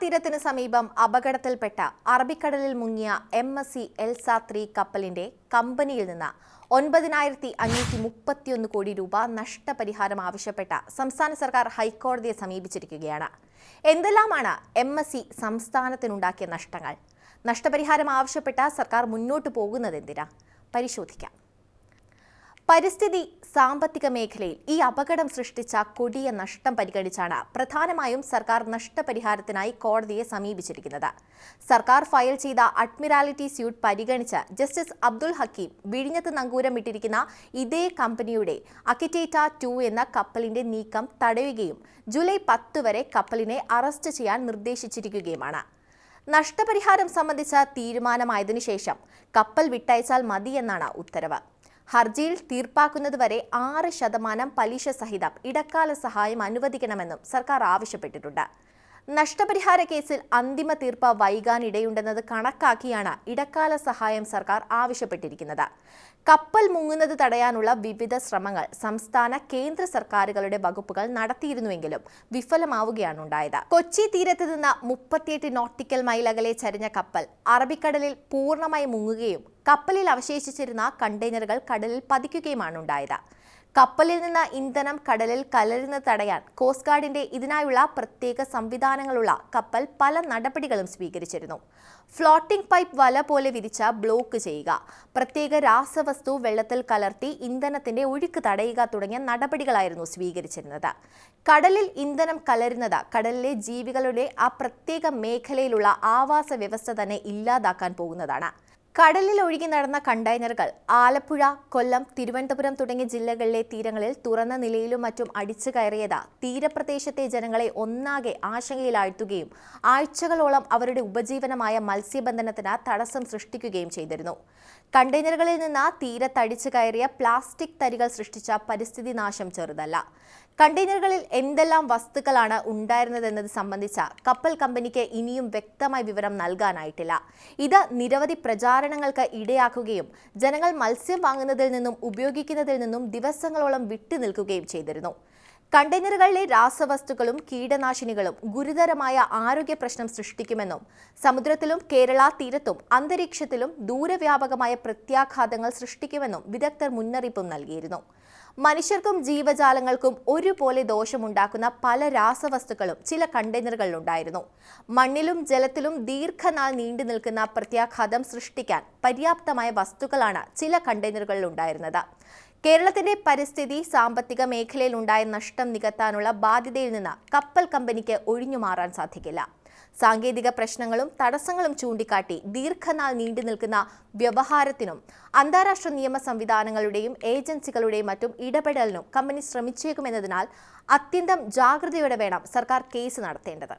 തീരത്തിന് സമീപം അപകടത്തിൽപ്പെട്ട അറബിക്കടലിൽ മുങ്ങിയ M S C Elsa three കപ്പലിന്റെ കമ്പനിയിൽ നിന്ന് ഒൻപതിനായിരത്തി അഞ്ഞൂറ്റി മുപ്പത്തിയൊന്ന് കോടി രൂപ നഷ്ടപരിഹാരം ആവശ്യപ്പെട്ട സംസ്ഥാന സർക്കാർ ഹൈക്കോടതിയെ സമീപിച്ചിരിക്കുകയാണ്. എന്തെല്ലാമാണ് എം എസ് സി സംസ്ഥാനത്തിനുണ്ടാക്കിയ നഷ്ടങ്ങൾ? നഷ്ടപരിഹാരം ആവശ്യപ്പെട്ട സർക്കാർ മുന്നോട്ടു പോകുന്നത് എന്തിനാ? പരിശോധിക്കാം. പരിസ്ഥിതി സാമ്പത്തിക മേഖലയിൽ ഈ അപകടം സൃഷ്ടിച്ച കൊടിയ നഷ്ടം പരിഗണിച്ചാണ് പ്രധാനമായും സർക്കാർ നഷ്ടപരിഹാരത്തിനായി കോടതിയെ സമീപിച്ചിരിക്കുന്നത്. സർക്കാർ ഫയൽ ചെയ്ത അഡ്മിറാലിറ്റി സ്യൂട്ട് പരിഗണിച്ച് ജസ്റ്റിസ് അബ്ദുൾ ഹക്കീം വിഴിഞ്ഞത്ത് നങ്കൂരം ഇട്ടിരിക്കുന്ന ഇതേ കമ്പനിയുടെ അക്കിറ്റേറ്റ ടു എന്ന കപ്പലിന്റെ നീക്കം തടയുകയും ജൂലൈ പത്ത് വരെ കപ്പലിനെ അറസ്റ്റ് ചെയ്യാൻ നിർദ്ദേശിച്ചിരിക്കുകയുമാണ്. നഷ്ടപരിഹാരം സംബന്ധിച്ച തീരുമാനമായതിനു ശേഷം കപ്പൽ വിട്ടയച്ചാൽ മതിയെന്നാണ് ഉത്തരവ്. ഹർജിയിൽ തീർപ്പാക്കുന്നതുവരെ ആറ് ശതമാനം പലിശ സഹിതം ഇടക്കാല സഹായം അനുവദിക്കണമെന്നും സർക്കാർ ആവശ്യപ്പെട്ടിട്ടുണ്ട്. നഷ്ടപരിഹാര കേസിൽ അന്തിമ തീർപ്പ് വൈകാനിടയുണ്ടെന്നത് കണക്കാക്കിയാണ് ഇടക്കാല സഹായം സർക്കാർ ആവശ്യപ്പെട്ടിരിക്കുന്നത്. കപ്പൽ മുങ്ങുന്നത് തടയാനുള്ള വിവിധ ശ്രമങ്ങൾ സംസ്ഥാന കേന്ദ്ര സർക്കാരുകളുടെ വകുപ്പുകൾ നടത്തിയിരുന്നുവെങ്കിലും വിഫലമാവുകയാണ് ഉണ്ടായത്. കൊച്ചി തീരത്ത് നിന്ന് മുപ്പത്തിയെട്ട് നോട്ടിക്കൽ മൈൽ അകലെ ചരിഞ്ഞ കപ്പൽ അറബിക്കടലിൽ പൂർണമായി മുങ്ങുകയും കപ്പലിൽ അവശേഷിച്ചിരുന്ന കണ്ടെയ്നറുകൾ കടലിൽ പതിക്കുകയുമാണ് ഉണ്ടായത്. കപ്പലിൽ നിന്ന് ഇന്ധനം കടലിൽ കലരുന്നത് തടയാൻ കോസ്റ്റ് ഗാർഡിന്റെ ഇതിനായുള്ള പ്രത്യേക സംവിധാനങ്ങളുള്ള കപ്പൽ പല നടപടികളും സ്വീകരിച്ചിരുന്നു. ഫ്ലോട്ടിംഗ് പൈപ്പ് വല പോലെ വിരിച്ച ബ്ലോക്ക് ചെയ്യുക പ്രത്യേക രാസവസ്തു വെള്ളത്തിൽ കലർത്തി ഇന്ധനത്തിന്റെ ഒഴുക്ക് തടയുക തുടങ്ങിയ നടപടികളായിരുന്നു സ്വീകരിച്ചിരുന്നത്. കടലിൽ ഇന്ധനം കലരുന്നത് കടലിലെ ജീവികളുടെ ആ പ്രത്യേക മേഖലയിലുള്ള ആവാസ വ്യവസ്ഥ തന്നെ ഇല്ലാതാക്കാൻ പോകുന്നതാണ്. കടലിൽ ഒഴുകി നടന്ന കണ്ടെയ്നറുകൾ ആലപ്പുഴ കൊല്ലം തിരുവനന്തപുരം തുടങ്ങിയ ജില്ലകളിലെ തീരങ്ങളിൽ തുറന്ന നിലയിലും മറ്റും അടിച്ചു കയറിയത് തീരപ്രദേശത്തെ ജനങ്ങളെ ഒന്നാകെ ആശങ്കയിലാഴ്ത്തുകയും ആഴ്ചകളോളം അവരുടെ ഉപജീവനമായ മത്സ്യബന്ധനത്തിന് തടസ്സം സൃഷ്ടിക്കുകയും ചെയ്തിരുന്നു. കണ്ടെയ്നറുകളിൽ നിന്ന് തീരത്തടിച്ചു കയറിയ പ്ലാസ്റ്റിക് തരികൾ സൃഷ്ടിച്ച പരിസ്ഥിതി നാശം ചെറുതല്ല. കണ്ടെയ്നറുകളിൽ എന്തെല്ലാം വസ്തുക്കളാണ് ഉണ്ടായിരുന്നതെന്നത് സംബന്ധിച്ച കപ്പൽ കമ്പനിക്ക് ഇനിയും വ്യക്തമായ വിവരം നൽകാനായിട്ടില്ല. ഇത് നിരവധി പ്രചാരണങ്ങൾക്ക് ഇടയാക്കുകയും ജനങ്ങൾ മത്സ്യം വാങ്ങുന്നതിൽ നിന്നും ഉപയോഗിക്കുന്നതിൽ നിന്നും ദിവസങ്ങളോളം വിട്ടുനിൽക്കുകയും ചെയ്തിരുന്നു. കണ്ടെയ്നറുകളിലെ രാസവസ്തുക്കളും കീടനാശിനികളും ഗുരുതരമായ ആരോഗ്യ പ്രശ്നം സൃഷ്ടിക്കുമെന്നും സമുദ്രത്തിലും കേരള തീരത്തും അന്തരീക്ഷത്തിലും ദൂരവ്യാപകമായ പ്രത്യാഘാതങ്ങൾ സൃഷ്ടിക്കുമെന്നും വിദഗ്ധർ മുന്നറിയിപ്പും നൽകിയിരുന്നു. മനുഷ്യർക്കും ജീവജാലങ്ങൾക്കും ഒരുപോലെ ദോഷമുണ്ടാക്കുന്ന പല രാസവസ്തുക്കളും ചില കണ്ടെയ്നറുകളിലുണ്ടായിരുന്നു. മണ്ണിലും ജലത്തിലും ദീർഘനാൾ നീണ്ടു നിൽക്കുന്ന പ്രത്യാഘാതം സൃഷ്ടിക്കാൻ പര്യാപ്തമായ വസ്തുക്കളാണ് ചില കണ്ടെയ്നറുകളിൽ ഉണ്ടായിരുന്നത് കേരളത്തിന്റെ പരിസ്ഥിതി സാമ്പത്തിക മേഖലയിൽ ഉണ്ടായ നഷ്ടം നികത്താനുള്ള ബാധ്യതയിൽ നിന്ന് കപ്പൽ കമ്പനിക്ക് ഒഴിഞ്ഞു മാറാൻ സാധിക്കില്ല. സാങ്കേതിക പ്രശ്നങ്ങളും തടസ്സങ്ങളും ചൂണ്ടിക്കാട്ടി ദീർഘനാൾ നീണ്ടു നിൽക്കുന്ന വ്യവഹാരത്തിനും അന്താരാഷ്ട്ര നിയമ സംവിധാനങ്ങളുടെയും ഏജൻസികളുടെയും മറ്റും ഇടപെടലിനും കമ്പനി ശ്രമിച്ചേക്കുമെന്നതിനാൽ അത്യന്തം ജാഗ്രതയോടെ വേണം സർക്കാർ കേസ് നടത്തേണ്ടത്.